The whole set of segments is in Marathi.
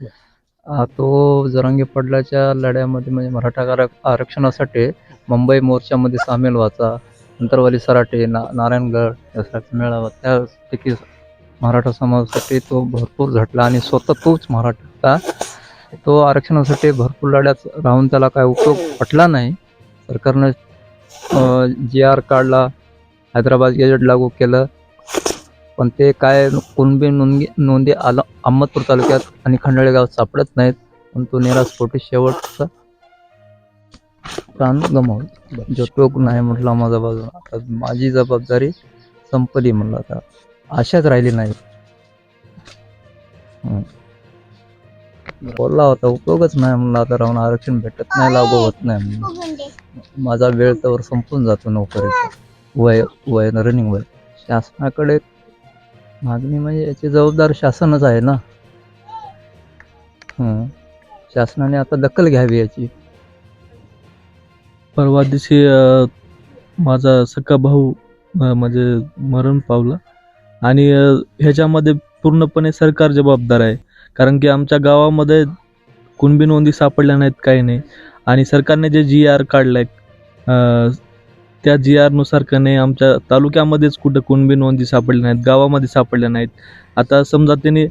आ, तो जरांगे पडल्याच्या लढ्यामध्ये म्हणजे मराठा आरक- आरक्षणासाठी मुंबई मोर्चामध्ये सामील व्हायचा. अंतरवाली सराटे ना नारायणगड यासारखा मेळावा त्यापैकी मराठा समाजासाठी तो भरपूर झटला आणि स्वतः तोच मराठा तो आरक्षणासाठी भरपूर लढ्यात राहून त्याला काय उपयोग पटला नाही. सरकारनं जी आर काढला हैदराबाद गेजेट लागू केलं. पण ते काय कुणबी नोंदी नोंदी आलं अहमदपूर तालुक्यात आणि खंडाळे गावात सापडत नाहीत. पण तो निराशपोटी शेवटचा प्राण गमावला जो टोक नाही म्हटला माझा बाजू आता माझी जबाबदारी संपली म्हणलं आता. आशाच राहिली नाही. बोलला होता उपयोगच नाही म्हणलं आता राहून. आरक्षण भेटत नाही लागू होत नाही म्हणून माझा वेळ तर संपून जातो नोकरीचा. वय वय रनिंग वय. शासनाकडे मागणी म्हणजे याची जबाबदार शासनच आहे ना? हं. शासनाने आता दखल घ्यावी याची. परवा दिवशी अ, माझा सख्खा भाऊ अ, म्हणजे मरण पावला. आणि अ, ह्याच्यामध्ये पूर्णपणे सरकार जबाबदार आहे. कारण की आमच्या गावामध्ये कुणबी नोंदी सापडल्या नाहीत काही नाही. आणि सरकारने जे जी आर काढलं आहे त्या जी आरनुसार का नाही आमच्या तालुक्यामध्येच कुठं कुणबी नोंदी सापडल्या नाहीत गावामध्ये सापडल्या नाहीत. आता समजा त्यांनी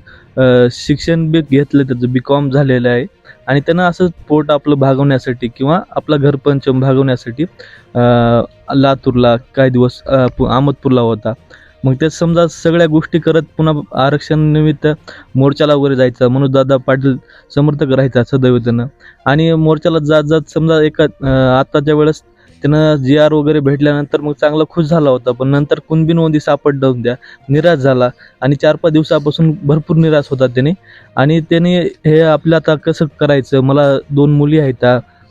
शिक्षण बी घेतलं त्याचं बी कॉम झालेलं आहे आणि त्यांना असं पोट आपलं भागवण्यासाठी किंवा आपला घरपंचम भागवण्यासाठी लातूरला काही दिवस अहमदपूरला होता. मग ते समजा सगळ्या गोष्टी करत पुन्हा आरक्षण निमित्त मोर्चाला वगैरे जायचा म्हणून दादा पाटील समर्थक राहायचा सदैव त्यानं. आणि मोर्चाला जात जात समजा एका आत्ताच्या वेळेस त्यानं जी आर वगैरे भेटल्यानंतर मग चांगला खुश झाला होता. पण नंतर कुणबी नोंदी सापडल्या द्या निराश झाला. आणि चार पाच दिवसापासून भरपूर निराश होता त्याने. आणि त्याने हे आपलं आता कसं करायचं? मला दोन मुली आहेत.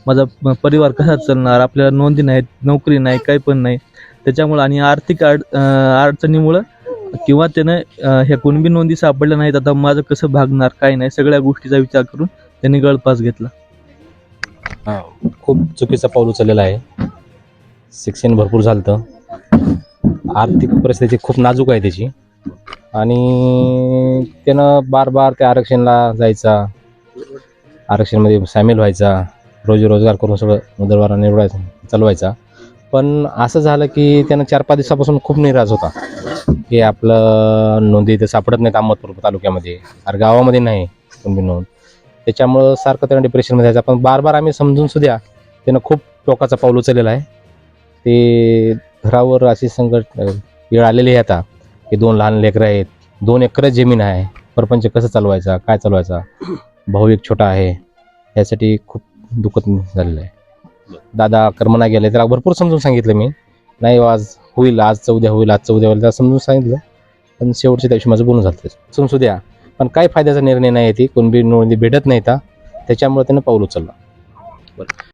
माझा परिवार कसा चालणार? आपल्याला नोंदी नाहीत नोकरी नाही काही पण नाही. त्याच्यामुळं आणि आर्थिक अड अडचणीमुळं किंवा त्यानं ह्या कुणबी नोंदी सापडल्या नाहीत आता माझं कसं भागणार काय नाही सगळ्या गोष्टीचा विचार करून त्यांनी गळपास घेतला. खूप चुकीचा पाऊल उचललेला आहे. शिक्षण भरपूर झालं आर्थिक परिस्थिती खूप नाजूक आहे त्याची. आणि त्यानं बार बार त्या आरक्षणला जायचा आरक्षणमध्ये सामील व्हायचा रोजी रोजगार करून सगळं उदरवारा निवडायचा चालवायचा. पण असं झालं की त्यानं चार पाच दिवसापासून खूप निराश होता. की आपलं नोंदी इथे सापडत नाहीत अहमदपूर तालुक्यामध्ये. अरे गावामध्ये नाही कुणबी नोंद. त्याच्यामुळं सारखं त्यानं डिप्रेशनमध्ये जायचं. पण बार बार आम्ही समजून सुद्धा त्यानं खूप टोकाचा पाऊल उचललेला आहे. ते घरावर अशी संकट वेळ आलेली आहे आता की दोन लहान लेकरं आहेत दोन एकरच जमीन आहे. परपंच कसं चालवायचा काय चालवायचा? भाऊ एक छोटा आहे यासाठी खूप दुःखद झालेलं आहे. दादा कर्मना गेले त्याला भरपूर समजून सांगितलं मी. नाही आज होईल आज उद्या होईल आज उद्या होईल त्याला समजून सांगितलं. पण शेवटच्या दिवशी माझं बोलून झालं समजू द्या पण काय फायद्याचा निर्णय नाही ती कोणबी नोंदी भेटत नाही त्याच्यामुळे त्यानं पाऊल उचललं.